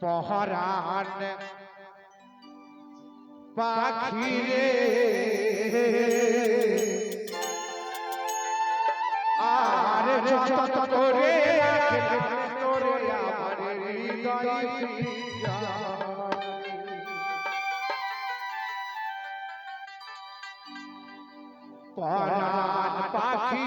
পহরান পাখি রে আর যত করে তোরে আমার হৃদয়। পরাণ পাখি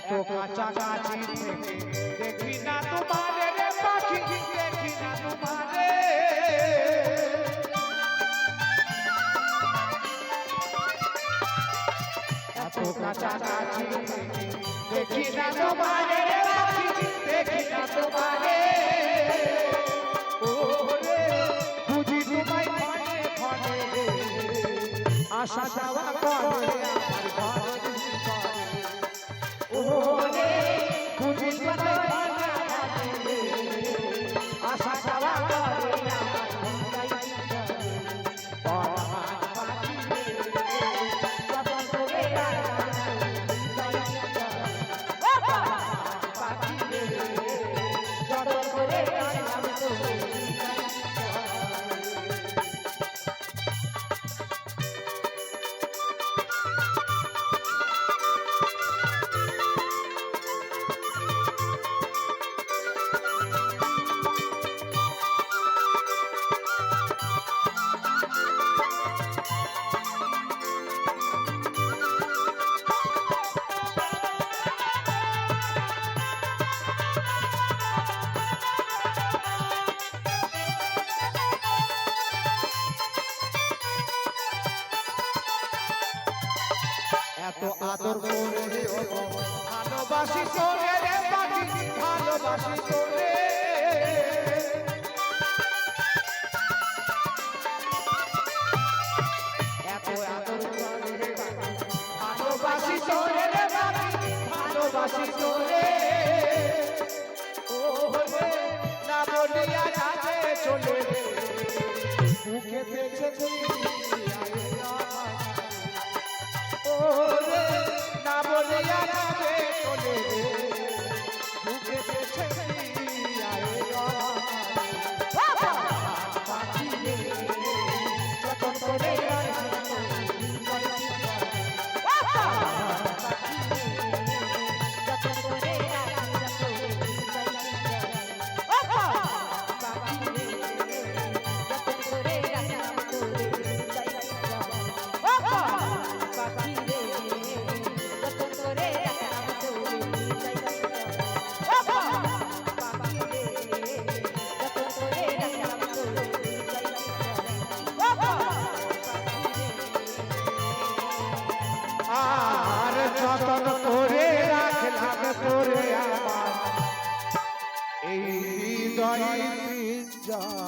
এত কাছাকাছি থেকে দেখি না তোমারে রে পাখি দেখি না তোমারে। এত কাছাকাছি দেখি না তোমারে রে পাখি দেখি না তোমারে। বুঝি তোমায় ক্ষণে ক্ষণে আশা যাওয়া করে আদর করে ভালোবাসি তোরে রে পাখি ভালোবাসি তোরে। এত আদর করে রে পাখি, ভালোবাসি তোরে রে পাখি ভালোবাসি তোরে। ও রে না বলিয়া যাবে চলে রে। মুখে পেছে जा